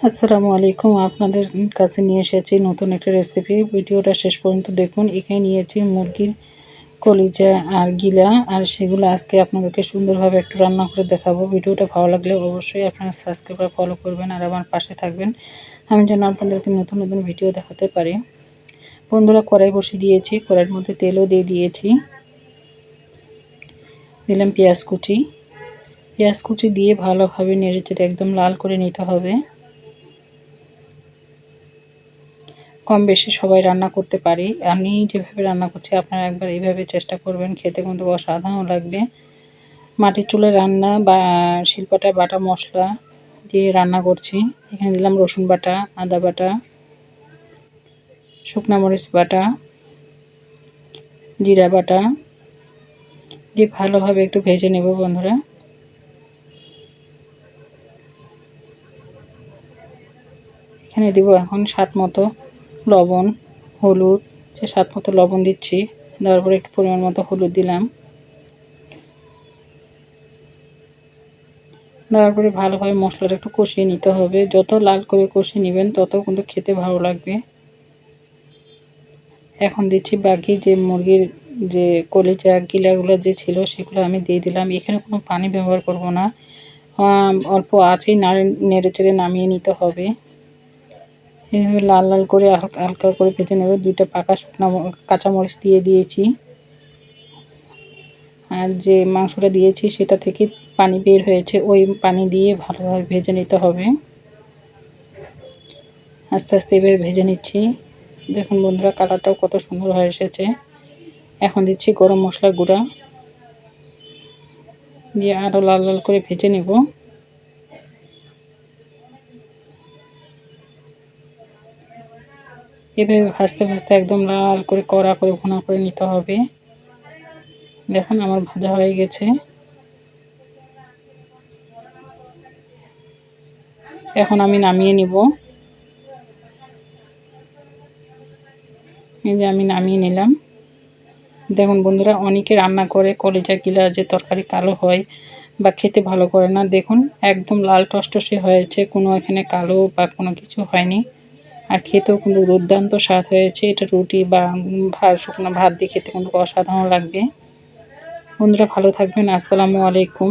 আসসালামু আলাইকুম। আপনাদের কাছে নিয়ে এসেছি নতুন একটা রেসিপি ভিডিওটা শেষ পর্যন্ত দেখুন। এখানে নিয়েছি মুরগির কলিজা আর গিলা। আর সেগুলো আজকে আপনাদেরকে সুন্দরভাবে একটু রান্না করে দেখাবো। ভিডিওটা ভালো লাগলে অবশ্যই আপনারা সাবস্ক্রাইব আর ফলো করবেন আর আমার পাশে থাকবেন। আমি যেন আপনাদেরকে নতুন নতুন ভিডিও দেখাতে পারি। বন্ধুরা, কড়াই বসে দিয়েছি। কড়াইয়ের মধ্যে তেলও দিয়ে দিয়েছি। দিলাম পেঁয়াজ কুচি। পেঁয়াজ কুচি দিয়ে ভালোভাবে নেড়ে চেড়ে একদম লাল করে নিতে হবে। কম বেশি সবাই রান্না করতে পারি। আমি যেভাবে রান্না করছি, আপনারা একবার এইভাবে চেষ্টা করবেন। খেতে কিন্তু অসাধারণ লাগবে। মাটির চুলে রান্না বা শিল্পটা বাটা মশলা দিয়ে রান্না করছি। এখানে দিলাম রসুন বাটা, আদা বাটা, শুকনা মরিচ বাটা, জিরা বাটা। দিয়ে ভালোভাবে একটু ভেজে নেব বন্ধুরা। এখানে দিব এখন স্বাদ মতো লবণ, হলুদ, যে স্বাদ মতো লবণ দিচ্ছি, দেওয়ার পরে একটু পরিমাণ মতো হলুদ দিলাম। দেওয়ার পরে ভালোভাবে মশলাটা একটু কষিয়ে নিতে হবে। যত লাল করে কষিয়ে নেবেন, তত কিন্তু খেতে ভালো লাগবে। এখন দিচ্ছি বাকি যে মুরগির যে কলিজা গিলাগুলো যে ছিল, সেগুলো আমি দিয়ে দিলাম। এখানে কোনো পানি ব্যবহার করব না। অল্প আছেই নাড়ে, নেড়ে চেড়ে নামিয়ে নিতে হবে। এভাবে লাল লাল করে হালকা করে ভেজে নেবে। দুইটা পাকা শুকনো কাঁচামরিচ দিয়ে দিয়েছি। আর যে মাংসটা দিয়েছি সেটা থেকে পানি বের হয়েছে, ওই পানি দিয়ে ভালোভাবে ভেজে নিতে হবে। আস্তে আস্তে এভাবে ভেজে নিচ্ছি। দেখুন বন্ধুরা, কালারটাও কত সুন্দর হয়ে এসেছে। এখন দিচ্ছি গরম মশলার গুঁড়া। দিয়ে আরও লাল লাল করে ভেজে নেব। এভাবে ভাজতে ভাজতে একদম লাল করে, কড়া করে ঘোনা করে নিতে হবে। দেখুন, আমার ভাজা হয়ে গেছে। এখন আমি নামিয়ে নিব। এই যে আমি নামিয়ে নিলাম। দেখুন বন্ধুরা, অনেকে রান্না করে, কলেজা গিলা যে তরকারি কালো হয় বা খেতে ভালো করে না। দেখুন, একদম লাল টসটসে হয়েছে, কোনো এখানে কালো বা কোনো কিছু হয়নি। আর খেতেও কিন্তু দুর্দান্ত স্বাদ হয়েছে। এটা রুটি বা ভাত, শুকনো ভাত দিয়ে খেতে কিন্তু অসাধারণ লাগবে। বন্ধুরা ভালো থাকবেন। আসসালামু আলাইকুম।